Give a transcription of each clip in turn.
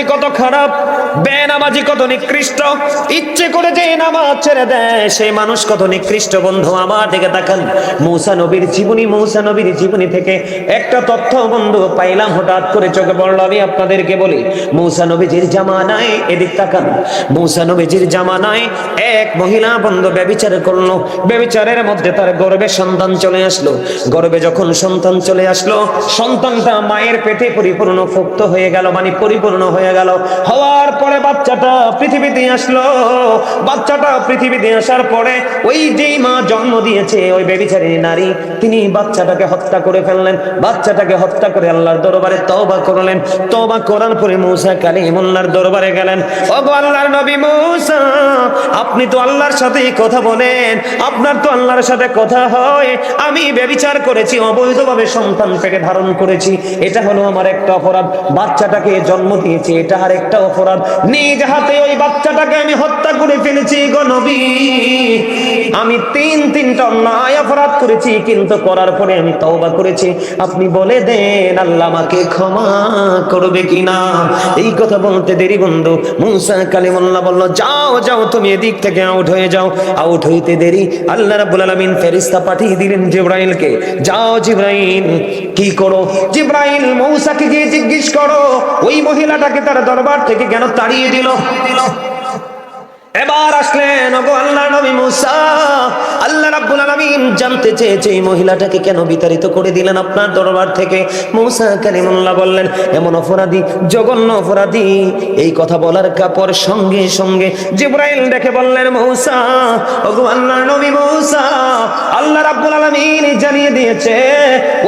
নামাজি কত খারাপ, বেনামাজি কত নিকৃষ্ট। ইচ্ছে করে যে নামাজ ছেড়ে দেয় সেই মানুষ কত নিকৃষ্ট বন্ধু। আমার দিকে তাকান, মৌসা নবীর জীবনী, মৌসা নবীর জীবনী থেকে একটা তথ্য বন্ধু পাইলাম, হঠাৎ করে চোখে পড়ল, আমি আপনাদেরকে বলি, মৌসা নবীজির জামানায় এদিক তাকান। মৌসা নবীজির জামানায় এক মহিলা বন্ধু ব্যবিচার করল, ব্যবিচারের মধ্যে তার গর্বে সন্তান চলে আসলো। গর্বে যখন সন্তান চলে আসলো, সন্তানটা মায়ের পেটে পরিপূর্ণ, ফুক্ত হয়ে গেল মানে পরিপূর্ণ হয়ে গেল। হওয়ার পরে বাচ্চাটা পৃথিবীতে আসলো। বাচ্চাটা পৃথিবীতে আসার পরে ওই যেই মা জন্ম দিয়েছে, ওই বেবিচারী নারী, তিনি বাচ্চাটাকে হত্যা করে ফেললেন। বাচ্চাটাকে হত্যা করে আল্লাহর দরবারে তওবা করলেন। তওবা করার পরে মূসা কালিমুল্লাহর দরবারে গেলেন। ওগো আল্লাহর নবী মূসা, আপনি তো আল্লাহর সাথে কথা বলেন। আপনার তো আল্লাহর সাথে কথা হয়। আমি বেবিচার করেছি, অবৈধভাবে সন্তান পেটে ধারণ করেছি। এটা হলো আমার একটা অপরাধ। বাচ্চাটাকে জন্ম দিয়েছি এটা আর একটা অপরাধ। নিজ হাতে ওই বাচ্চাটাকে আমি হত্যা করে ফেলেছি গো নবী। আমি তিন, তিনটা অন্যায় অপরাধ করেছি, কিন্তু করার পরে আমি তওবা করেছি। আপনি বলে দেন, আল্লাহ আমাকে ক্ষমা করবে কিনা? এই কথা বলতে দেরি বন্ধু। মুসা কালিমুল্লাহ বলল, যাও যাও, তুমি এদিক থেকে আউট হয়ে যাও। আউট হইতে দেরি। আল্লাহ রাব্বুল আলামিন ফেরেশতা পাঠিয়ে দিলেন জিব্রাইলকে। যাও জিব্রাইল, কি করো? জিব্রাইল মৌসাকে গিয়ে জিজ্ঞেস করো, ওই মহিলাটাকে তার দরবার থেকে কেন তাড়িয়ে দিল? এবার আসলেন আল্লাহ নবী মুসা। আল্লাহ রাব্বুল আলামিন জানতে চেয়েছে এই মহিলাটাকে কেন বিতাড়িত করে দিলেন আপনার দরবার থেকে? মুসা কালিমুল্লাহ বললেন, এমন অপরাধী, জঘন্য অপরাধী, এই কথা বলার কাপর সঙ্গে সঙ্গে জিব্রাইল দেখে বললেন, মৌসা, ওগো আল্লাহ নবী মৌসা, আল্লাহ রাব্বুল আলামিন জানিয়ে দিয়েছে,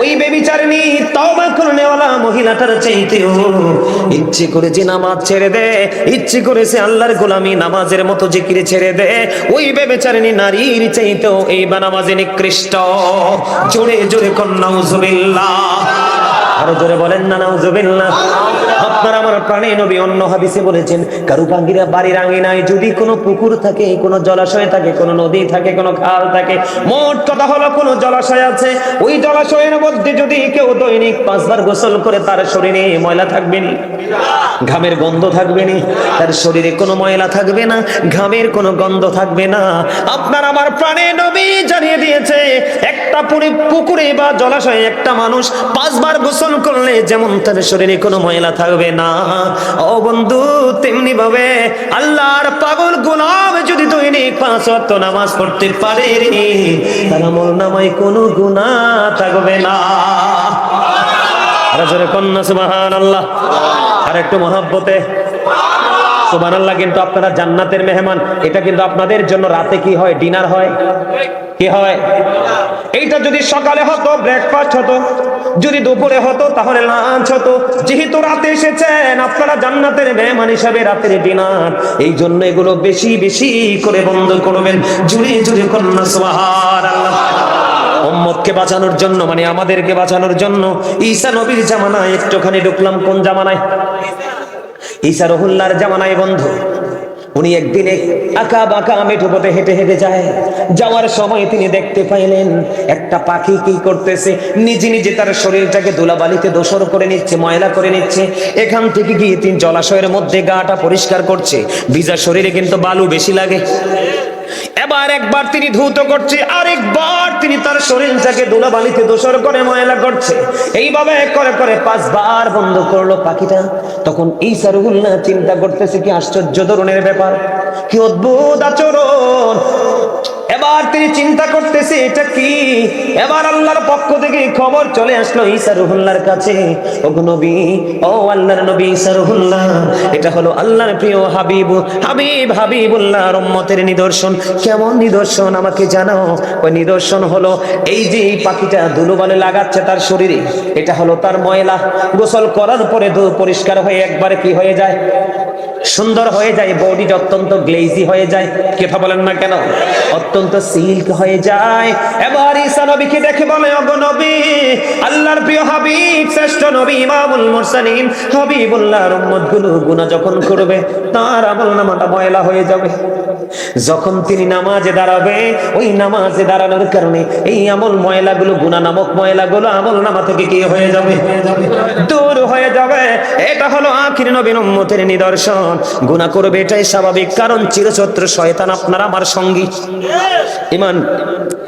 ওই বেবিচারিণী তওবা করনেওয়ালা মহিলাটার চাইতেও ইচ্ছে করে যে নামাজ ছেড়ে দে, ইচ্ছে করেছে আল্লাহর গোলামি নামাজের মতো জিকিরে ছেড়ে দে। ওই বেবেচারিণী নারীর চাইতেও এই বানামাজে নিকৃষ্ট। জোরে জোরে কন্যা কন্যাউজুবিল্লাহ আরও জোরে বলেন না না নাউজুবিল্লাহ আপনার আমার প্রাণে নবী, অন্য হাদিসে বলেছেন, কারু পাঙ্গিরা বাড়ির আঙ্গিনায় যদি কোনো পুকুর থাকে, কোনো জলাশয় থাকে, কোনো নদী থাকে, কোনো খাল থাকে, মোট কথা হলো কোনো জলাশয় আছে, ওই জলাশয়ের মধ্যে যদি কেউ দৈনিক পাঁচবার গোসল করে, তার শরীরে ময়লা থাকবে না? ঘামের গন্ধ থাকবে না? তার শরীরে কোনো ময়লা থাকবে না, ঘামের কোনো গন্ধ থাকবে না। আপনার আমার প্রাণে নবী জানিয়ে দিয়েছে, একটা পুরি পুকুরে বা জলাশয়ে একটা মানুষ পাঁচবার গোসল করলে যেমন তার শরীরে কোনো ময়লা থাকবে না। ও বন্ধু, তেমনি ভাবে আল্লাহর পাগল গোলাম যদি দৈনিক পাঁচ অত নামাজ পড়তে পারে তার আমল নামায় কোনো গুণা থাকবে না। আরে জোরে কন্যা সুবহান আল্লাহ আর একটু মহাব্বতে। আল্লাহ কিন্তু আপনারা জান্নাতের মেহমান, এটা কিন্তু আপনাদের জন্য রাতে কি হয়? ডিনার হয়? কি হয়? এইটা যদি সকালে হতো ব্রেকফাস্ট হতো, যদি দুপুরে হতো, তাহলে লাঞ্চ হতো। যেহেতু রাতে এসেছেন, আপনারা জান্নাতের মেহমান হিসাবে রাতের ডিনার। এই জন্য এগুলো বেশি বেশি করে বন্ধ করবেন। জুড়ে জুড়ে কন্যা আল্লাহ উম্মতকে বাঁচানোর জন্য মানে আমাদেরকে বাঁচানোর জন্য, ঈসা নবীর জামানায় একটুখানি ঢুকলাম, কোন জামানায়? ঈসা রহুল্লার জামানায় বন্ধু। উনি একদিন আঁকা বাঁকা মেঠো পথে হেঁটে হেঁটে যায়। যাওয়ার সময় তিনি দেখতে পাইলেন, একটা পাখি কি করতেছে? নিজে নিজে তার শরীরটাকে ধুলাবালিতে দোসর করে নিচ্ছে, ময়লা করে নিচ্ছে। এখান থেকে গিয়ে তিনি জলাশয়ের মধ্যে গাটা পরিষ্কার করছে। ভিজা শরীরে কিন্তু বালু বেশি লাগে। এবার একবার তিনি ধৌত করছে, আরেকবার তিনি তার শরীরটাকে ধুলাবালিতে দোষর করে ময়লা করছে। এইভাবে করে করে পাঁচবার বন্ধ করল পাখিটা। তখন এই সারুগুল্লা চিন্তা করতেছে, কি আশ্চর্য ধরনের ব্যাপার, কি অদ্ভুত আচরণ। এবার তিনি চিন্তা করতেছে, এটা কি? এবার আল্লাহর পক্ষ থেকে খবর চলে আসলো ঈসা রুহুল্লাহর কাছে। ও নবী, ও আল্লাহর নবী ঈসা রুহুল্লাহ, এটা হলো আল্লাহর প্রিয় হাবিব হাবিব হাবিবুল্লাহর উম্মতের নিদর্শন। কেমন নিদর্শন আমাকে জানাও? ওই নিদর্শন হলো এই যে এই পাখিটা ধুলোবালে লাগাচ্ছে তার শরীরে, এটা হলো তার ময়লা। গোসল করার পরে পরিষ্কার হয়ে একবারে কি হয়ে যায়? সুন্দর হয়ে যায় বডিটা অত্যন্ত গ্লেজি হয়ে যায়। কেথা বলেন না কেন? অত্যন্ত সিল্ক হয়ে যায়। এবার ঈসা নবীকে দেখে বলে, ওগো নবী, আল্লাহর প্রিয় হাবিব, শ্রেষ্ঠ নবী ইমামুল মুরসালিন, হাবিবুল্লাহর উম্মতগুলো গুনাহ যখন করবে, তার আমল নামাটা ময়লা হয়ে যাবে। যখন তিনি নামাজে দাঁড়াবে, ওই নামাজে দাঁড়ানোর কারণে এই আমল ময়লাগুলো গুনাহ নামক ময়লাগুলো আমল নামা থেকে কি হয়ে যাবে? দূর হয়ে যাবে। এটা হলো আখির নবীন উম্মতের নিদর্শন। গুনাহ করবে এটাই স্বাভাবিক, কারণ চিরচত্র শয়তান আপনার আমার সঙ্গী। ইমান,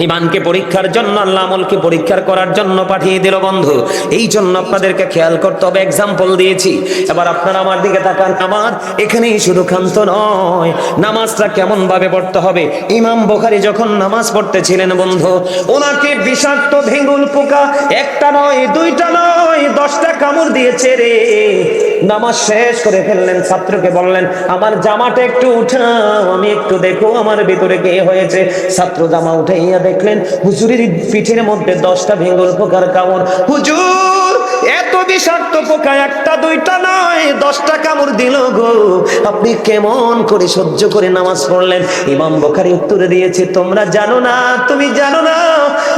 ইমানকে পরীক্ষার জন্য, আল্লাহ আমলকে পরীক্ষার করার জন্য পাঠিয়ে দিল বন্ধু। এই জন্য আপনাদেরকে খেয়াল করতে হবে এক্সাম্পল দিয়েছি। এবার আপনারা আমার দিকে তাকান, আমার এখানেই শুধু ক্ষান্ত নয়, নামাজটা কেমন ভাবে পড়তে হবে। ইমাম বোখারি যখন নামাজ পড়তেছিলেন বন্ধু, ওনাকে বিষাক্ত ভেঙ্গুল পোকা একটা নয়, দুইটা নয়, দশটা কামড় দিয়েছে রে। নামাজ শেষ করে ফেললেন, ছাত্রকে বললেন, আমার জামাটা একটু উঠাও, আমি একটু দেখো আমার ভিতরে কে হয়েছে। ছাত্র জামা উঠাইয়া দেখলেন, হুজুরের পিঠের মধ্যে দশটা ভেঙ্গুল পোকার কামড়। হুজুর! এত বিষাক্ত পোকা একটা, দুইটা নয়, দশটা কামড় দিল গো। আপনি কেমন করে সহ্য করে নামাজ পড়লেন? ইমাম বখারি উত্তরে দিয়েছে, তোমরা জানো না, তুমি জানো না,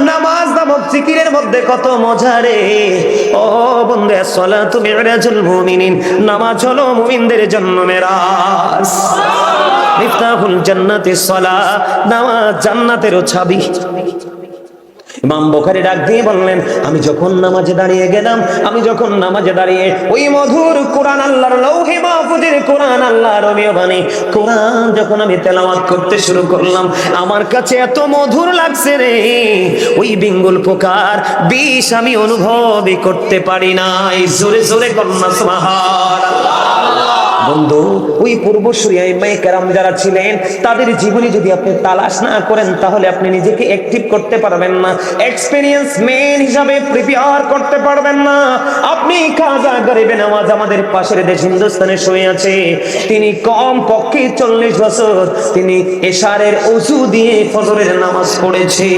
নামাজ নামক জিকিরের মধ্যে কত মজা রে। ও বন্ধু সলা তুমি মুমিনিন, নামাজ হলো মুমিনদের জন্য মেরাজ। মিফতাহুল জান্নাতি সলা, নামাজ জান্নাতেরও ছাবি ইমাম বোখারি ডাক দিয়ে বললেন, আমি যখন নামাজে দাঁড়িয়ে গেলাম, আমি যখন নামাজে দাঁড়িয়ে ওই মধুর কোরআন আল্লাহর লৌহে মাহফুজের কোরআন আল্লাহর রবিও বাণী, কোরআন যখন আমি তেলাওয়াত করতে শুরু করলাম, আমার কাছে এত মধুর লাগছে রে, ওই বিঙ্গুল পোকার বিষ আমি অনুভবই করতে পারি না এই জোরে জোরে কন্যা, সুবহানাল্লাহ। বন্ধু, ওই পূর্বসূরি আইমাই কেরাম যারা ছিলেন, তাদের জীবনী যদি আপনি তালাশ না করেন, তাহলে আপনি নিজেকে অ্যাক্টিভ করতে পারবেন না। এক্সপেরিয়েন্স মেন হিসাবে প্রিপেয়ার করতে পারবেন না। আপনি কাজা গরিবে নামাজ আমাদের পাশের দেশ হিন্দুস্তানে শুয়ে আছে। তিনি কম পক্ষে চল্লিশ বছর তিনি এশারের অজু দিয়ে ফজরের নামাজ পড়েছে।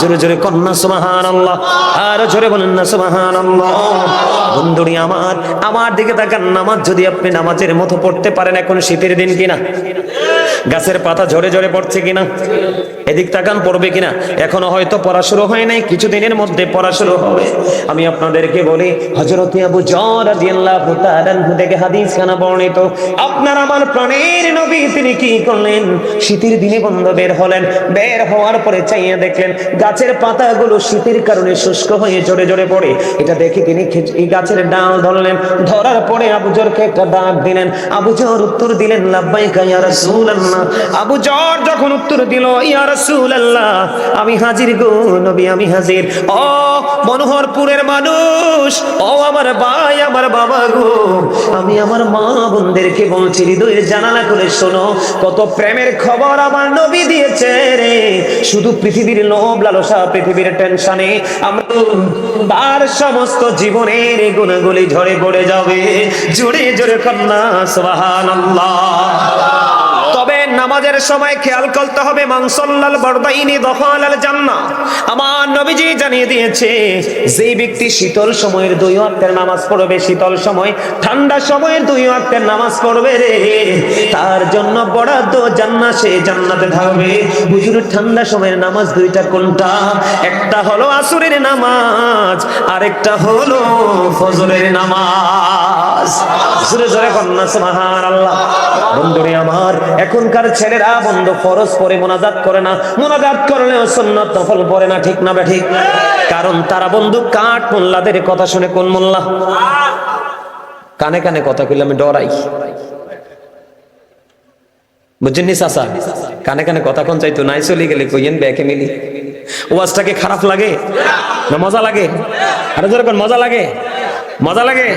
জোরে জোরে কন্যা সুবাহান আল্লাহ আর জোরে বলেন না সুবাহান আল্লাহ বন্ধুরি আমার আমার দিকে তাকান, নামাজ যদি আপনি নামাজের মতো পড়তে পারেন এখন শীতের দিন কিনা? গাছের পাতা ঝরে ঝরে পড়ছে কিনা? এদিক তাকান, পড়বে কিনা? এখনও হয়তো পড়া শুরু হয় নাই, কিছুদিনের মধ্যে পড়া শুরু হবে। আমি আপনাদেরকে বলি, হযরত আবু রাদিয়াল্লাহু তাআলা থেকে হাদিস খানা বর্ণিত, আপনার আমার প্রাণের নবী তিনি কি করলেন? শীতের দিনে বন্ধ বের হলেন, বের হওয়ার পরে চাইয়া দেখলেন, গাছের পাতাগুলো শীতের কারণে শুষ্ক হয়ে ঝরে ঝরে পড়ে। এটা দেখে তিনি এই গাছের ডাল ধরলেন। ধরার পরে আবু জরকে একটা ডাক দিলেন। আবু জর উত্তর দিলেন, লাব্বাইকা ইয়া রাসূলুল্লাহ। আবু জর যখন উত্তর দিল আমি হাজির গো নবী, আমি হাজির। ও মনোহরপুরের মানুষ ও আমার ভাই, আমার বাবা গো, আমি আমার মা বোনদেরকে বলছি, হৃদয়ের জানালা করে শোনো, কত প্রেমের খবর আমার নবী দিয়েছে রে। শুধু পৃথিবীর লোভ, লালসা, পৃথিবীর টেনশনে, আমরা সমস্ত জীবনের গুণগুলি ঝরে পড়ে যাবে। জোরে জোরে কন্যা, সুবহানাল্লাহ। তবে নামাজের সময় খেয়াল করতে হবে মাংসল্লাল বরদাইনি দখালাল জান্নাহ। আমার নবীজি জানিয়ে দিয়েছে, যেই ব্যক্তি শীতল সময়ের দুই ওয়াক্তের নামাজ পড়বে, শীতল সময়, ঠান্ডা সময়ের দুই ওয়াক্তের নামাজ পড়বে রে। তার জন্য বরাদ্দ জান্নাত সে জান্নাতে থাকবে হুজুর, ঠান্ডা সময়ের নামাজ দুইটা কোনটা? একটা হলো আসরের নামাজ, আরেকটা হলো ফজরের নামাজ। জোরে জোরে কন্যা, সুবহানাল্লাহ। বন্ধুরে আমার, এখনকার ছেলেরা বন্ধু ফরজ পরে মোনাজাত করে না, মোনাজাত করলেও সুন্নত নফল পড়ে না, ঠিক না বে ঠিক? কারণ তারা বন্ধু কাঠ মোল্লাদের কথা শুনে কোন মোল্লা? কানে কানে কথা কইলে আমি ডরাই। বুঝছেন চাচা? কানে কানে কথা কোন চাইতো? নাই চলে গেলে কইয়েন ব্যাকে মিলি। ওয়াজটাকে খারাপ লাগে না মজা লাগে? আরে যেরকম মজা লাগে? মজা লাগে?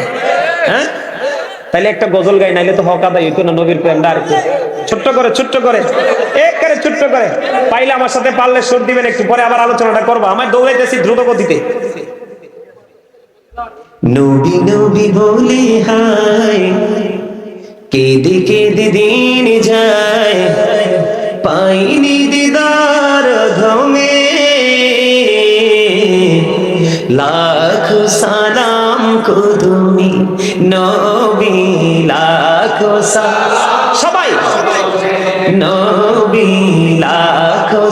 হ্যাঁ? তাইলে একটা গজল গাই, নাইলে তো হক আদায় হইতো না, নবীর প্রেমটা আর কি ছোট্ট করে ছোট্ট করে এক করে ছোট্ট করে। পাইলে আমার সাথে পারলে সুর দিবেন একটু পরে আবার আলোচনাটা করব। আমার দৌড়াইতেছি দ্রুত গতিতে। নবী নবী বলে হায় কেঁদে কেঁদে দিন যায় পাইনি দিদার ধমে। লাখ সালাম কো তুমি নবী লাখ লাখো সালাম। সবাই নবী লাখো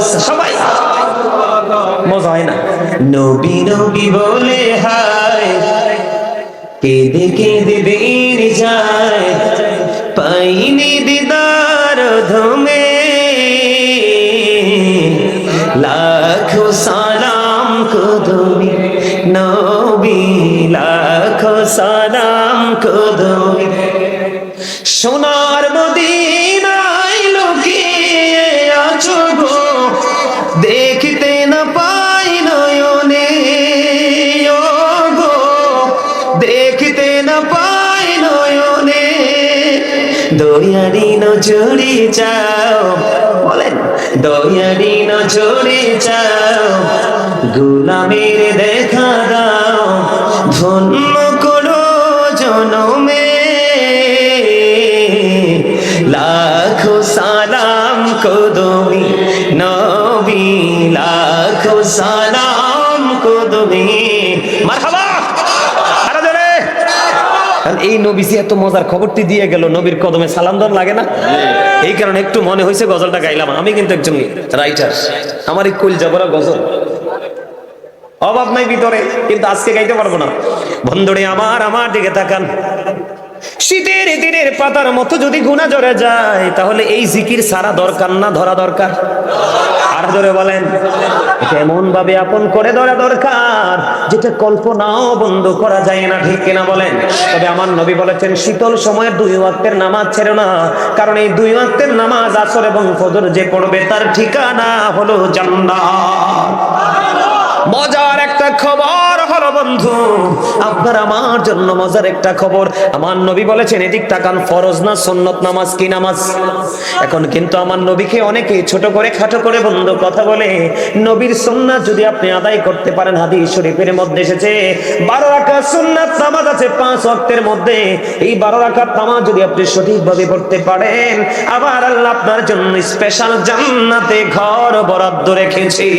নবী নবী বলে হায় কেঁদে কেঁদে দিন যায় পাইনি দিদার ধমে লাখো সালাম কদমি নবী লাখো সালাম কদমি সোনার মদিনায় দয়ারি নজরে চাও বলেন, দয়ারি নজরে চাও গুলামের দেখা দাও। ধন্য করো জনমে। লাখো সালাম কদমি, নবী, লাখো সালাম কদমি। মারহাবা! কারণ এই নবীজি এত মজার খবরটি দিয়ে গেল, নবীর কদমে সালাম দাম লাগে না? এই কারণে একটু মনে হয়েছে গজলটা গাইলাম। আমি কিন্তু একজন রাইটার আমার এই কুল জবরা গজল। অভাব নাই ভিতরে, কিন্তু আজকে গাইতে পারব না। বন্ধুরে, আমার আমার দিকে তাকান। শীতের দিনের পাতার মতো যদি গুণা জড়ে যায়, তাহলে এই জিকির সারা দরকার না, ধরা দরকার? আর ধরে বলেন। এমন ভাবে আপন করে ধরা দরকার, যেটা কল্পনাও বন্ধ করা যায় না, ঠিক কিনা বলেন? তবে আমার নবী বলেছেন, শীতল সময়ের দুই ওয়াক্তের নামাজ ছেড়ে না, কারণ এই দুই ওয়াক্তের নামাজ আসর এবং ফজর যে পড়বে তার ঠিকানা হলো জান্নাত। মজার একটা খবর হলো বন্ধু, আপনার আমার জন্য মজার একটা খবর। আমার নবী বলেছেন, এদিক তাকান, ফরজ না সুন্নত নামাজ কি নামাজ? এখন কিন্তু আমার নবীকে অনেকে ছোট করে, খাটো করে বন্ধু কথা বলে, নবীর সুন্নাত যদি আপনি আদায় করতে পারেন, হাদিস শরীফের মধ্যে এসেছে, বারো রাকাত সুন্নাত নামাজ আছে পাঁচ ওয়াক্তের মধ্যে। এই বারো রাকাত নামাজ যদি আপনি সঠিকভাবে পড়তে পারেন, আবার আল্লাহ আপনার জন্য স্পেশাল জান্নাতে ঘর বরাদ্দ রেখেছি।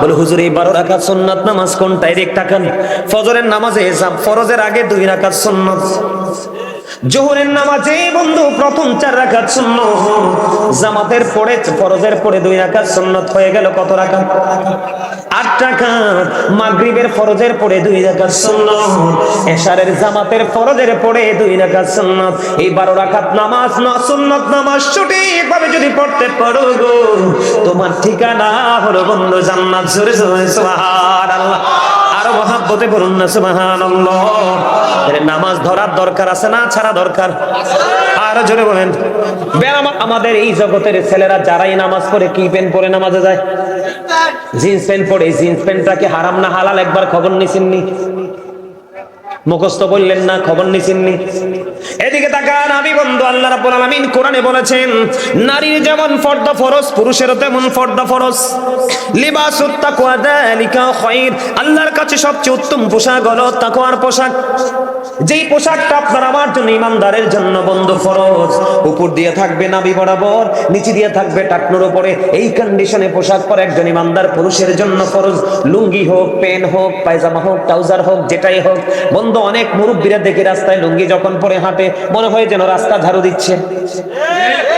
বলে, হুজুর এই বারো রাখা সুন্নাত নামাজ কোনটা এদিক তাকান ফজরের নামাজে ফরজের আগে দুই রাখা সুন্নাত। জোহরের নামাজে বন্ধু প্রথম চার রাকাত সুন্নাত, জামাতের পরে, ফরজের পরে দুই রাকাত সুন্নাত হয়ে গেল কত এশারের জামাতের ফরজের পরে দুই সুন্নাত। এই বারো রাকাত নামাজ না সুন্নাত, নামাজ যদি পড়তে পারো গো, তোমার ঠিকানা হলো বন্ধু জান্নাত মহাব্বতে বলুন না, সুবহানাল্লাহ। নামাজ ধরার দরকার আছে না ছাড়া দরকার? আর জোরে বলেন। আমাদের এই জগতের ছেলেরা যারাই নামাজ পড়ে, কি প্যান্ট পরে নামাজে যায়? জিন্স প্যান্ট পরে, জিন্স প্যান্টটাকে হারাম না, হালাল একবার খবর নিছেননি মুখস্থ বললেন না, খবর নিছেননি। এদিকে তাকান, আমি বন্ধু, আল্লাহ রাব্বুল আলামিন কোরআনে বলেছেন, নারীর যেমন ফর্দা ফরজ, পুরুষেরও তেমন ফর্দা ফরজ। লিবাসুত তাকওয়া যালিকা খায়র আল্লাহর কাছে সবচেয়ে উত্তম পোশাক হলো তাকওয়ার পোশাক। যেই পোশাকটা আপনার আমার জন্য ইমানদারের জন্য বন্ধু ফরজ। উপর দিয়ে থাকবে নাভি বরাবর, নিচে দিয়ে থাকবে টাকনোর উপরে। এই কন্ডিশনে পোশাক পরে একজন ইমানদার পুরুষের জন্য ফরজ। লুঙ্গি হোক পেন হোক, পায়জামা হোক, ট্রাউজার হোক, যেটাই হোক, বন্ধু অনেক মুরব্বীরা দেখে রাস্তায় লুঙ্গি যখন পরে হাঁটে, মনে হয় যেন রাস্তা ঝাড়ু দিচ্ছে।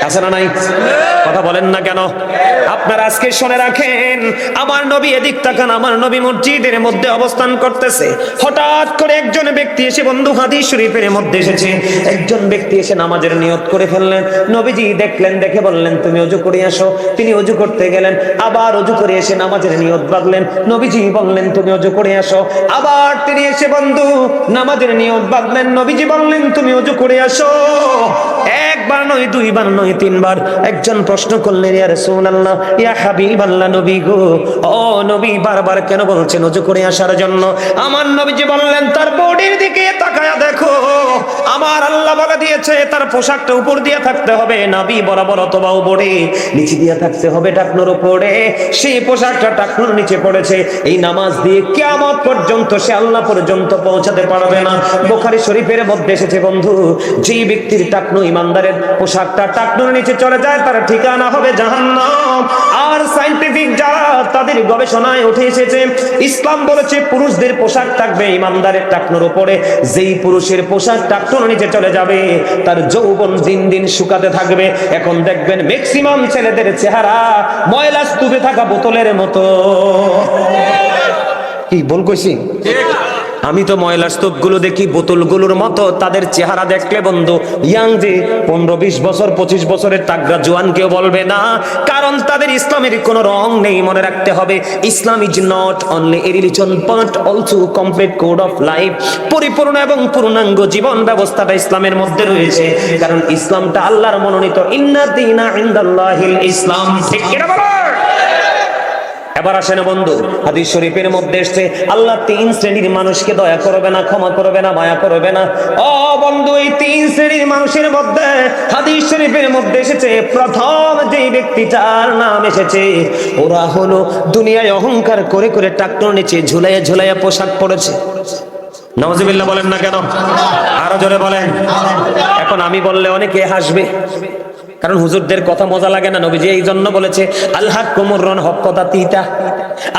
আছে না নাই? কথা বলেন না কেন? আপনারা আজকে শুনে রাখেন, আমার নবী এদিক তাকান, আমার নবী মসজিদের মধ্যে অবস্থান করতেছে। হঠাৎ করে একজন ব্যক্তি এসে বন্ধু হাদিস শরীফের মধ্যে এসেছে। একজন ব্যক্তি এসে নামাজের নিয়ত করে ফেললেন। নবীজি দেখলেন, দেখে বললেন, তুমি অজু করে আসো। তিনি অজু করতে গেলেন, আবার অজু করে এসে নামাজের নিয়ত বাঁধলেন। নবীজি বললেন, তুমি অজু করে আসো। আবার তিনি এসে বন্ধু নামাজের নিয়ত বাঁধলেন, নবীজি বললেন, তুমি অজু করে আসো। একবার নয়, দুইবার নয়, তিনবার। একজন প্রশ্ন করলেন, ইয়া রাসূলুল্লাহ, ইয়া হাবিবাল্লাহ নবী গো। ও নবী, বারবার কেন বলছেন অজু করে আসার জন্য? আমার নবীজি বললেন, তার বডির দিকে তাকায়া দেখো। আমার আল্লাহ বলে দিয়েছে, তার পোশাকটা উপর দিয়ে থাকতে হবে। নাবি বরাবর অথবা উপরে নিচে দিয়ে থাকতে হবে টাকনোর উপরে। সেই পোশাকটা টাকনোর নিচে পড়েছে। এই নামাজ দিয়ে কিয়ামত পর্যন্ত, সে আল্লাহ পর্যন্ত পৌঁছাতে পারবে না। বোখারি শরীফের মধ্যে এসেছে, বন্ধু, যেই ব্যক্তির টাকনো ইমানদারের পোশাকটা টাকনোর নিচে চলে যায়, তার ঠিকানা হবে জাহান্নাম। আর সাইন্টিফিক যারা তাদের গবেষণায় উঠে এসেছে, ইসলাম বলেছে পুরুষদের পোশাক থাকবে ইমানদারের টাকনোর উপরে। যেই পুরুষের পোশাক টাকনোর নিচে চলে যাবে, তার যৌবন দিন দিন শুকাতে থাকবে। এখন দেখবেন ম্যাক্সিমাম ছেলেদের চেহারা ময়লা স্তূপে থাকা বোতলের মতো। কি বল কইছি? আমি তো ময়লার স্তূপগুলো দেখি, বোতলগুলোর মতো। তাদের চেহারা দেখলে বন্ধু, ইয়াং যে পনেরো, বিশ বছর, পঁচিশ বছরের তাগরা জোয়ান কেউ বলবে না। কারণ তাদের ইসলামের কোনো রং নেই মনে রাখতে হবে। Islam is not only a religion but also complete code of life পরিপূর্ণ এবং পূর্ণাঙ্গ জীবন ব্যবস্থাটা ইসলামের মধ্যে রয়েছে। কারণ ইসলামটা আল্লাহর মনোনীত, ইন্না দিনা ইনদাল্লাহিল ইসলাম ঠিক কিনা বলো? এবার আসেন বন্ধু, হাদিস শরীফের মধ্যে এসছে, আল্লাহ তিন শ্রেণির মানুষকে দয়া করবে না, ক্ষমা করবে না, মায়া করবে না। ও বন্ধু, এই তিন শ্রেণির মানুষের মধ্যে হাদিস শরীফের মধ্যে এসেছে, প্রথম যে ব্যক্তিটার নাম এসেছে, ওরা হলো দুনিয়ায় অহংকার করে করে টাকটোর নিচে ঝুলাইয়া ঝুলাইয়া পোশাক পড়েছে নওয়াজিবিল্লাহ বলেন না কেন? আরও জোরে বলেন। এখন আমি বললে অনেকে হাসবে। কারণ হুজুরদের কথা মজা লাগে না। নবীজি এই জন্য বলেছে, আল্লাহ কুমুরন হক কথা তিতা।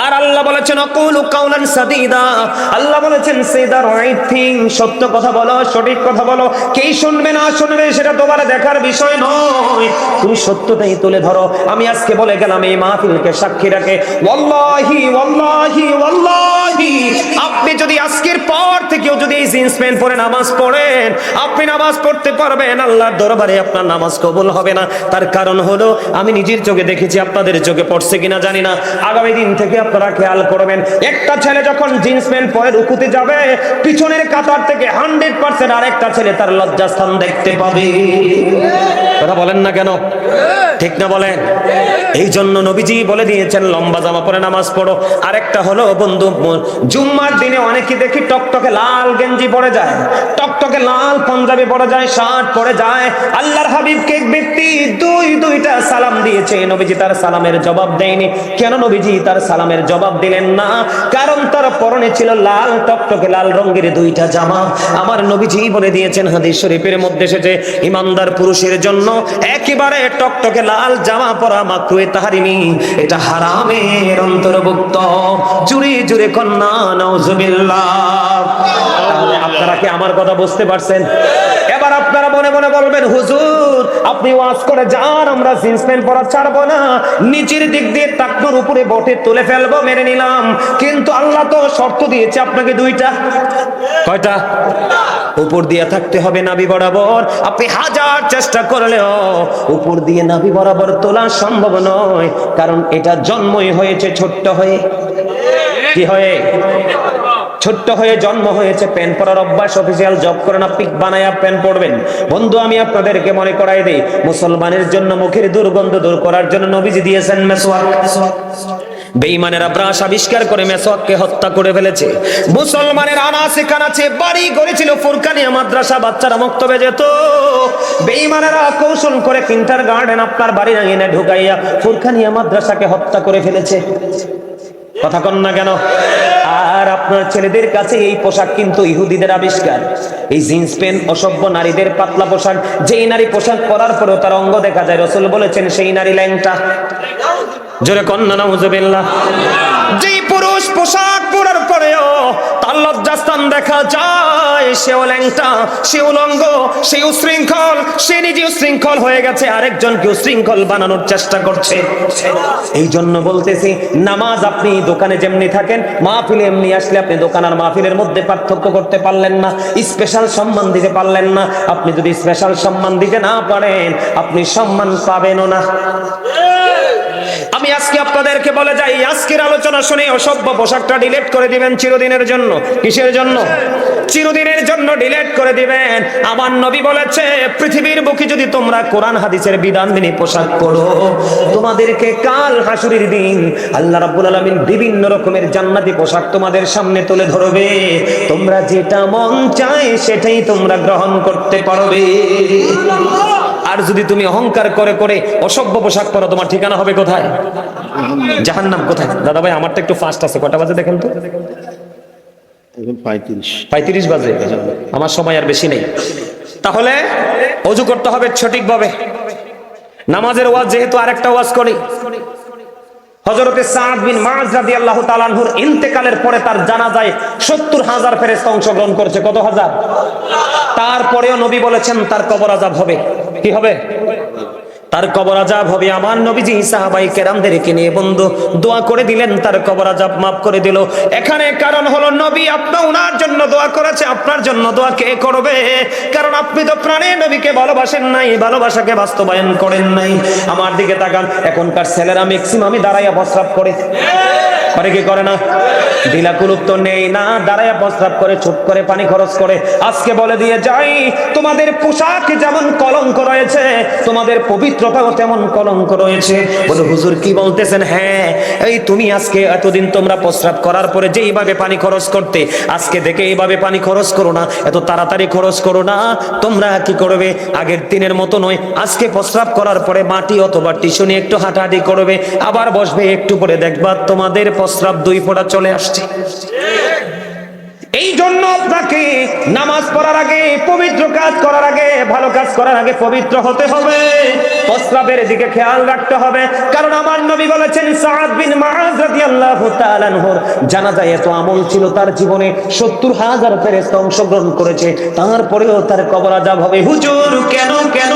আর আল্লাহ বলেছেন, অকুল কাউলান সাদিদা। আল্লাহ বলেছেন সে দা রাইট থিং সত্য কথা বলো, সঠিক কথা বলো। কে শুনবে না শুনবে সেটা তোমার দেখার বিষয় নয়। তুমি সত্যটাই তুলে ধরো। আমি আজকে বলে গেলাম, এই মাহফিলকে সাক্ষী রাখে। ওয়াল্লাহি ওয়াল্লাহি ওয়াল্লাহি। আপনি যদি আজকের পর থেকেও যদি এই জিন্স প্যান্ট পরে নামাজ পড়েন, আপনি নামাজ পড়তে পারবেন। আল্লাহর দরবারে আপনার নামাজ কবুল হবে। না। তার কারণ হলো, আমি নিজের চোখে দেখেছি, আপনাদের চোখে পড়ছে কিনা জানি না। আগামী দিন থেকে আপনারা খেয়াল করবেন, একটা ছেলে যখন জিন্স প্যান্ট পরে রুকুতে যাবে, পিছনের কাতার থেকে হান্ড্রেড পার্সেন্ট আরেকটা ছেলে তার লজ্জাস্থান দেখতে পাবে। কথা বলেন না কেন? ঠিক না বলেন? এই জন্য নবীজি বলে দিয়েছেন, লম্বা জামা পরে নামাজ পড়ো। আরেকটা হলো, বন্ধু, জুম্মার দিনে অনেকে দেখি টকটকে লাল গেঞ্জি পরে যায়, টকটকে লাল পাঞ্জাবি পরে যায়, শার্ট পরে যায়। আল্লাহর হাবিবকে এক ইমানদার পুরুষের জন্য একেবারে টকটকে লাল জামা পরা মাকরুয়ে তাহারিমি এটা হারামের অন্তর্ভুক্ত। জুড়ে জুড়ে কন্যা আপনারা কি আমার কথা বুঝতে পারছেন? এবার আপনারা মনে মনে বলবেন, হুজুর আপনি ওয়াজ করে যান, আমরা জিন্স প্যান্ট পরা ছাড়বো না। নিচের দিক দিয়ে টাকনোর উপরে বটে তুলে ফেলব মেনে নিলাম। কিন্তু আল্লাহ তো শর্ত দিয়েছে আপনাকে দুইটা। কয়টা? উপর দিয়ে থাকতে হবে নাবি বরাবর। আপনি হাজার চেষ্টা করলেও উপর দিয়ে নাবি বরাবর তোলা সম্ভব নয়। কারণ এটা জন্মই হয়েছে ছোট্ট হয়ে। কি হয়ে? ছোট্ট হয়ে জন্ম হয়েছে প্যান পরার অভ্যাস অফিসিয়াল জব করেন আপনি বানায়া প্যান পড়বেন। বন্ধু, আমি আপনাদেরকে মনে করাই দিই, মুসলমানের জন্য মুখের দুর্গন্ধ দূর করার জন্য নবীজি দিয়েছেন মেসওয়াক। বেঈমানেরা ব্রাশ আবিষ্কার করে মেসওয়াককে হত্যা করে ফেলেছে। মুসলমানের আনাচে কানাচে বাড়ি গড়েছিল ফুরকানিয়া মাদ্রাসা, বাচ্চারা মক্তবে যেত। বেঈমানেরা কৌশল করে কিন্টার গার্ডেন আপনার বাড়ির আঙিনে ঢুকাইয়া ফুরকানিয়া মাদ্রাসাকে হত্যা করে ফেলেছে। কথা কন না কেন? আর আপনার ছেলেদের কাছে এই পোশাক কিন্তু ইহুদিদের আবিষ্কার। এই জিন্স প্যান্ট অসভ্য নারীদের পাতলা পোশাক, যেই নারী পোশাক পরার পরেও তার অঙ্গ দেখা যায়। রসুল বলেছেন, সেই নারী ল্যাংটা। জোরে কন্যা, নাউজুবিল্লাহ। যেই পুরুষ পোশাক পরার পরেও তার দেখা যায় ল্যাংটা সে উলঙ্গ, সে উশৃঙ্খল, সে নিজে উশৃঙ্খল হয়ে গেছে, আরেকজনকে উশৃঙ্খল বানানোর চেষ্টা করছে। এই জন্য বলতেছি, নামাজ আপনি দোকানে যেমনি থাকেন, মাহফিলে এমনি আসলে আপনি দোকান আর মাহফিলের মধ্যে পার্থক্য করতে পারলেন না। স্পেশাল সম্মান দিতে পারলেন না। আপনি যদি স্পেশাল সম্মান দিতে না পারেন, আপনি সম্মান পাবেনও না। আমি আজকে আপনাদেরকে বলে যাই, আজকের আলোচনা শুনে অসভ্য পোশাকটা ডিলেট করে দিবেন চিরদিনের জন্য। কিসের জন্য? চিরদিনের জন্য ডিলেট করে দিবেন। আমার নবী বলেছে, পৃথিবীর বুকে যদি তোমরা কোরআন হাদিসের বিধান মেনে পোশাক পরো, তোমাদেরকে কাল হাসুরির দিন আল্লাহ রাব্বুল আলামিন বিভিন্ন রকমের জান্নাতি পোশাক তোমাদের সামনে তুলে ধরবে। তোমরা যেটা মন চায় সেটাই তোমরা গ্রহণ করতে পারবে। আর যদি তুমি অহংকার করে করে অসভ্য পোশাক পরো তোমার ঠিকানা হবে কোথায়? জাহান্নাম কোথায়? দাদা ভাই আমারটা একটু ফাস্ট আছে কটা বাজে দেখেন তো? পঁয়ত্রিশ। বাজে। আমার সময় আর বেশি নেই। তাহলে অজু করতে হবে সঠিকভাবে। নামাজের ওয়াজ যেহেতু আরেকটা ওয়াজ করি। হজরতে সাদ বিন মাজ রাদিয়াল্লাহু তাআলা আনহুর ইন্তেকালের পরে তার জানাজায় সত্তর হাজার ফেরেশতা অংশগ্রহণ করেছে। কত হাজার? তারপরেও নবী বলেছেন তার কবর আজাব হবে। কি হবে? তার কবর আজাব হবে আমার নবীজি সাহাবাই কেরামদেরকে নিয়ে, বন্ধু, দোয়া করে দিলেন, তার কবর আজাব মাফ করে দিল। এখানে কারণ হলো নবী আপনি ওনার জন্য দোয়া করেছে, আপনার জন্য দোয়া কে করবে? কারণ আপনি তো প্রাণে নবীকে ভালোবাসেন নাই, ভালোবাসাকে বাস্তবায়ন করেন নাই। আমার দিকে তাকান, এখনকার ছেলেরা ম্যাক্সিমামই দাঁড়াইয়া প্রস্রাব করে। করে কি করে না? দিলাকুলুপ তো নেই না, দাঁড়াইয়া প্রস্রাব করে, চুপ করে, পানি খরচ করে। আজকে বলে দিয়ে যাই, তোমাদের পোশাক যেমন কলঙ্ক রয়েছে, তোমাদের পবিত্রতাও তেমন কলঙ্ক রয়েছে। বলে, হুজুর কি বলতেছেন? হ্যাঁ এই তুমি আজকে এতদিন তোমরা প্রস্রাব করার পরে যে এইভাবে পানি খরচ করতে, আজকে দেখে এইভাবে পানি খরচ করো না, এত তাড়াতাড়ি খরচ করো না, তোমরা কি করবে? আগের দিনের মতো নয়, আজকে প্রস্রাব করার পরে মাটি অথবা টিস্যু নিয়ে একটু হাঁটাহাঁটি করবে, আবার বসবে, একটু পরে দেখবা তোমাদের প্রস্রাব দুই ফোঁটা চলে আসছে। এই জন্য আপনাকে নামাজ পড়ার আগে, পবিত্র কাজ করার আগে, ভালো কাজ করার আগে পবিত্র হতে হবে। প্রস্রাবের দিকে খেয়াল রাখতে হবে। কারণ আমার নবী বলেছেন সাদ বিন মাআজ রাদিয়াল্লাহু তাআলা জানাজায় এত আমল ছিল তার জীবনে 70 হাজার ফেরেশতা অংশগ্রহণ করেছে। তারপরেও তার কবর আযাব হবে। হুজুর, কেন কেন?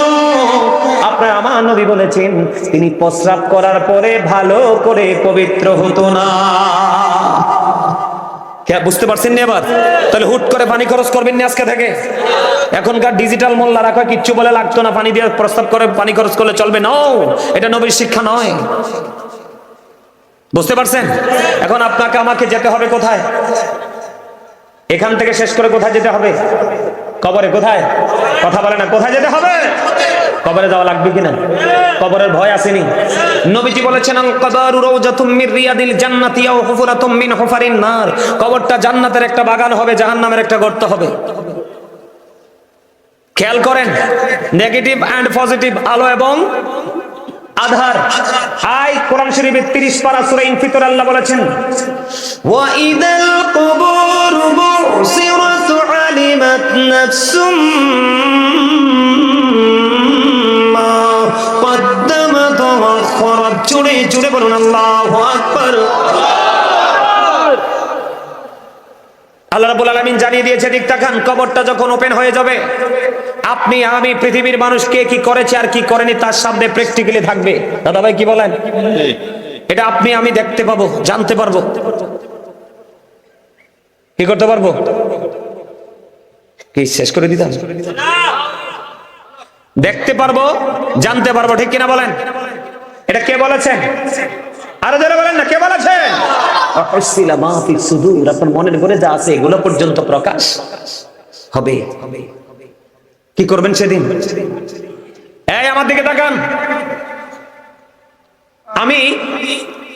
আপনার আমার নবী বলেছেন, তিনি প্রস্রাব করার পরে ভালো করে পবিত্র হতো না। হ্যাঁ বুঝতে পারছেন না এবার? তাহলে হুট করে পানি খরচ করবেন না আজকে থেকে। এখনকার ডিজিটাল মোল্লা রাখা কিচ্ছু বলে লাগতো না, পানি দিয়ে প্রস্তাব করে পানি খরচ করলে চলবে। না এটা নবীর শিক্ষা নয়। বুঝতে পারছেন? এখন আপনাকে আমাকে যেতে হবে কোথায়? এখান থেকে শেষ করে কোথায় যেতে হবে? কবরে কোথায়? কথা বলে না, কোথায় যেতে হবে? কবরে যাওয়া লাগবে কিনা? কবরের ভয় আসেনি। নবীজি বলেছেন আল কবরু রাউজাতুম মির রিয়াদিল জান্নাতি আও হুফরাতুম মিন হুফারিন নার। কবরটা জান্নাতের একটা বাগান হবে জাহান্নামের একটা গর্ত হবে। খেয়াল করেন নেগেটিভ এন্ড পজিটিভ আলো এবং আধার। হাই কোরআন শরীফের 30 পারা সূরা ইনফিতর আল্লাহ বলেছেন ওয়া ইদাল কুবুর বুসিরাত আলিমাত নাফসুম আকবর জোরে জোরে বলুন, আল্লাহ আকবর। জানিয়ে কবরটা যখন ওপেন হয়ে যাবে, আপনি, আমি, পৃথিবীর মানুষ, কে কি করেছে আর কি করেনি, তার সামনে থাকবে। কি বলেন? এটা আপনি, আমি দেখতে পাবো, জানতে পারব। কি করতে পারব? শেষ করে দিতাম? দেখতে পারব, জানতে পারব, ঠিক কিনা বলেন? এটা কে বলেছেন? আরও যারা বলেন না কে বলেছেন? আপনার মনের ঘরে যা আছে এগুলো পর্যন্ত প্রকাশ হবে। কি করবেন সেদিন? এই আমার দিকে তাকান। আমি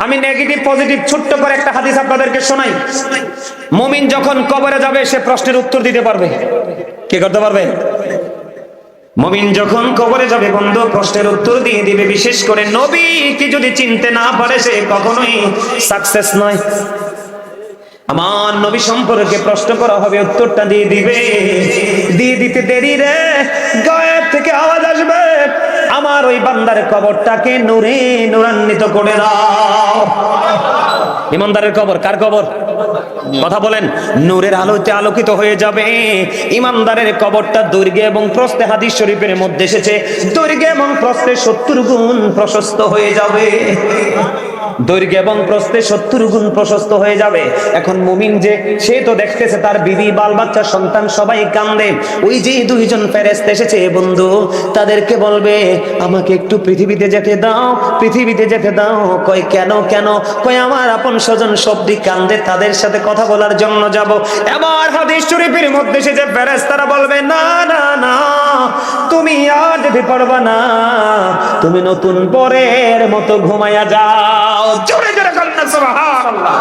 আমি নেগেটিভ পজিটিভ ছোট্ট করে একটা হাদিস আপনাদেরকে শোনাই। মুমিন যখন কবরে যাবে সে প্রশ্নের উত্তর দিতে পারবে। কি করতে পারবে? মমিন যখন কবরে যাবে, বন্ধ, প্রশ্নের উত্তর দিয়ে দিবে, বিশেষ করে নবী কি যদি চিনতে না পারে, সে কখনোই সাকসেস নয়। আমার নবী সম্পর্কে প্রশ্ন করা হবে, উত্তরটা দিয়ে দিবে। দিয়ে দিতে দেরি রে গায়ের থেকে আওয়াজ আসবে। আমার ওই বান্দার কবরটাকে নূরে নূরান্বিত করে দাও। ইমানদারের কবর, কার কবর? কথা বলেন, নূরের আলোতে আলোকিত হয়ে যাবে। ইমানদারের কবরটা দুর্গে এবং প্রস্তে হাদিস শরীফের মধ্যে এসেছে। দুর্গে এবং প্রস্তে সত্তর গুণ প্রশস্ত হয়ে যাবে। দৈর্ঘ্য এবং প্রস্থে সত্তর গুণ প্রশস্ত হয়ে যাবে। এখন মুমিন যে, সে তো দেখতেছে তার বিবি বাল বাচ্চা সন্তান সবাই কান্দে। ওই যে দুইজন ফেরেস্ত এসেছে, বন্ধু, তাদেরকে বলবে, আমাকে একটু পৃথিবীতে যেতে দাও, পৃথিবীতে যেতে দাও। কয়, কেন কেন? কয়, আমার আপন স্বজন সবদি কান্দে, তাদের সাথে কথা বলার জন্য যাব। এবার হাদিস শরীফের মধ্যে সে যে ফেরেস্তারা বলবে, না না না, তুমি আর যেতে পারবা না। তুমি নতুন পরের মতো ঘুমাইয়া যাও। জোরে জোরে সুবহানাল্লাহ।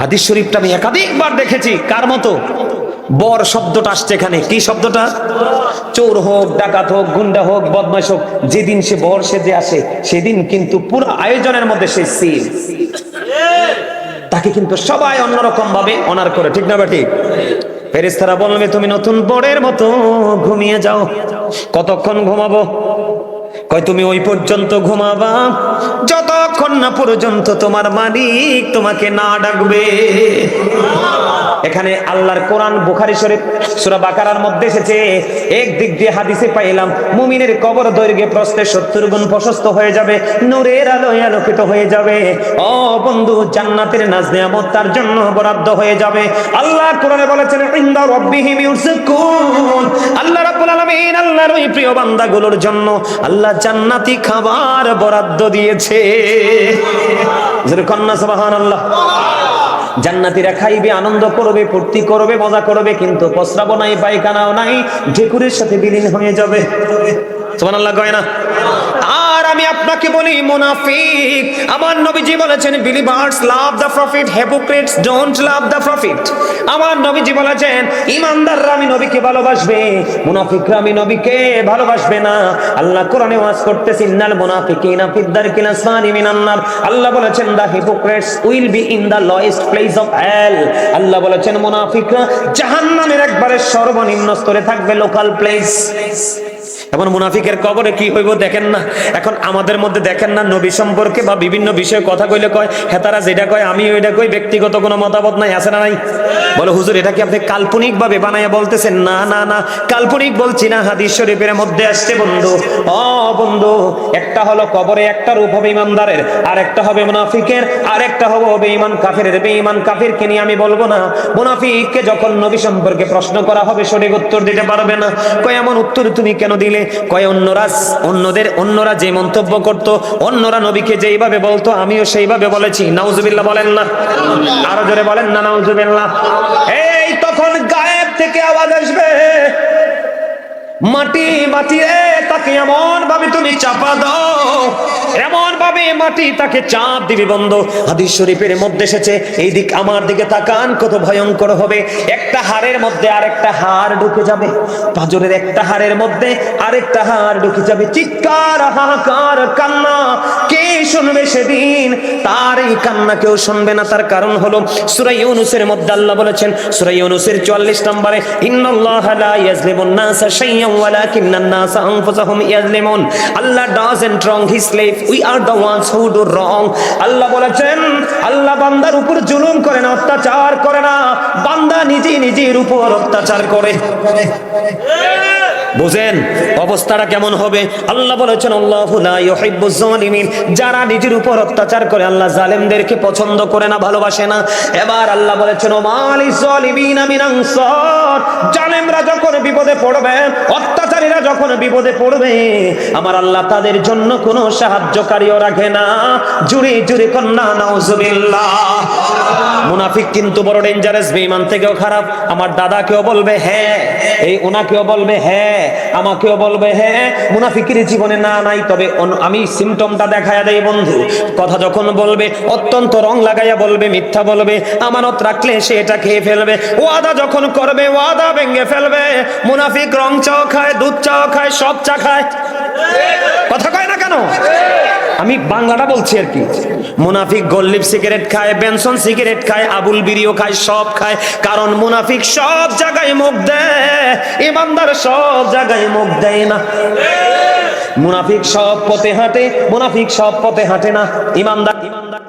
হাদিস শরীফটা আমি একাধিকবার দেখেছি কার মতো? বর শব্দটা আসছে এখানে কি শব্দটা? চোর হোক ডাকাত হোক গুন্ডা হোক বদমাশ হোক যেদিন সে বর সেজে আসে সেদিন কিন্তু পুরো আয়োজনের মধ্যে সে সিল তাকে কিন্তু সবাই অন্যরকম ভাবে অনার করে ঠিক না ঠিক ফেরেস্তারা বলবে তুমি নতুন বরের মতো ঘুমিয়ে যাও কতক্ষণ ঘুমাবো? কয়, তুমি ওই পর্যন্ত ঘুমাবা? যতক্ষণ না পর্যন্ত তোমার মালিক তোমাকে না ডাকবে। এখানে আল্লাহর কোরআন, বুখারী শরীফ, সূরা বাকারার মধ্যে এসেছে। এক দিক দিয়ে হাদিসে পাইলাম, মুমিনের কবর দৈর্ঘ্যে প্রস্থে 70 গুণ প্রশস্ত হয়ে যাবে, নূরের আলোয় আলোকিত হয়ে যাবে। ও বন্ধু, জান্নাতের নাজ নিয়ামত তার জন্য বরাদ্দ হয়ে যাবে। আল্লাহ কোরআনে বলেছেন, ইনদা রাব্বিহিম ইউরসাকুন। আল্লাহ রাব্বুল আলামিন আল্লাহর ওই প্রিয় বান্দাগুলোর জন্য আল্লাহ জান্নাতি খাবার বরাদ্দ দিয়েছে। কন্যা, সুবহানাল্লাহ। জান্নাতিরা খাইবে, আনন্দ করবে, ফুর্তি করবে, মজা করবে, কিন্তু প্রস্রাব নাই পায়খানাও নাই, ঢেকুরের সাথে বিলীন হয়ে যাবে। সুবহানাল্লাহ কয় না? আর আমি আপনাকে বলি, মুনাফিক। আমার নবীজি বলেছেন believers love the prophet hypocrites don't love the prophet আমার নবীজি বলেছেন, ইমানদাররা আমি নবীকে ভালোবাসবে, মুনাফিকরা আমি নবীকে ভালোবাসবে না। আল্লাহ কোরআনে ওয়াজ করতেছেন ইন্নাল মুনাফিকিনা ফিদ দারকিল আসফালি মিনান নার। আল্লাহ বলেছেন the hypocrites will be in the lowest place of hell আল্লাহ বলেছেন, মুনাফিকরা জাহান্নামের একবারে সর্বনিম্ন স্তরে থাকবে লোকাল প্লেস এখন মুনাফিকের কবরে কি হইব দেখেন না। এখন আমাদের মধ্যে দেখেন না, নবী সম্পর্কে বা বিভিন্ন বিষয়ে কথা কইলে কয় হেতারা যেটা কয় আমি ওইটা কই, ব্যক্তিগত কোনো মতামত নাই, আছে না নাই? বলে, হুজুর, এটা কি আপনি কাল্পনিক ভাবে বানাইয়া বলতেছেন? না না না, কাল্পনিক বলছি না, হাদিস শরীফের মধ্যে আসছে বন্ধু। ও বন্ধু, একটা হলো কবরে, একটা রূপ হবে ইমানদারের আর একটা হবে মুনাফিকের আর একটা হবে বেঈমান কাফিরের। বেঈমান কাফিরকে নিয়ে আমি বলব না। মুনাফিককে যখন নবী সম্পর্কে প্রশ্ন করা হবে, সঠিক উত্তর দিতে পারবে না। কয়, এমন উত্তর তুমি কেন দিলে কয় অন্যরা অন্যদের, অন্যরা যে মন্তব্য করত, অন্যরা নবীকে যেইভাবে বলতো, আমিও সেইভাবে বলেছি। নাউজুবিল্লাহ বলেন না। আরও জোরে বলেন না, নাউজুবিল্লাহ। এই তখন গায়েব থেকে আওয়াজ আসবে। মাটি মাটি রে তাকে এমন ভাবে তুমি চাপা দাও। এমন ভাবে মাটি তাকে চাপ দিবি বন্ধ। হাদিস শরীফের মধ্যে এসেছে, এই দিক আমার দিকে তাকান, কত ভয়ঙ্কর হবে। একটা হাড়ের মধ্যে আরেকটা হাড় ঢুকে যাবে। পাজরের একটা হাড়ের মধ্যে আরেকটা হাড় ঢুকে যাবে। চিৎকার, হাহাকার, কান্না, কে শুনবে সেদিন? তার এই কান্না কেউ শুনবে না। তার কারণ হলো সূরা ইউনূসের মধ্যে আল্লাহ বলেছেন, সূরা ইউনূসের 44 নম্বরে, ইন্নাল্লাহা লা ইয়াজলিমুন নাসা শাইয়্যান আল্লাহ উপর অত্যাচার করে না। বান্দা নিজে নিজের উপর অত্যাচার করে। বুঝেন অবস্থাটা কেমন হবে? আল্লাহ বলেছেন যারা নিজের উপর অত্যাচার করে, আল্লাহ জালেমদেরকে পছন্দ করে না, ভালোবাসে না। এবার আল্লাহ বলেছেন জালেমরা যখন বিপদে পড়বে অত্যাচারীরা যখন বিপদে পড়বে, আমার আল্লাহ তাদের জন্য কোনো সাহায্যকারীও রাখে না। জুড়ে জুড়ে কন্যা, নাউজুবিল্লাহ। মুনাফিক কিন্তু বড় ডেঞ্জারাস বেঈমান থেকেও খারাপ। আমার দাদাকেও বলবে হ্যাঁ। এই ওনাকেও বলবে হ্যাঁ। আমাকেও বলবে হ্যাঁ। মুনাফিকের জীবনে না, নাই। তবে আমি সিমটমটা দেখায়া দেই, বন্ধু। কথা যখন বলবে, অত্যন্ত রং লাগাইয়া বলবে, মিথ্যা বলবে, আমানত রাখলে সে এটা খেয়ে ফেলবে। ওয়াদা যখন করবে, ওয়াদা ভেঙে ফেলবে। মুনাফিক রং চাও খায়, দুধ চাও খায়, সব চা খায়। কথা কয় না কেন? আমি বাংলাটা বলছি আর কি। মুনাফিক গোল্লিপ সিগারেট খায়, বেনসন সিগারেট খায়, আবুল বিড়িও খায়, সব খায়। কারণ মুনাফিক সব জায়গায় মুখ দেয়, ইমানদার সব জায়গায় মুখ দেয় না। মুনাফিক সব পথে হাঁটে, মুনাফিক সব পথে হাঁটে না। ইমানদার ইমানদার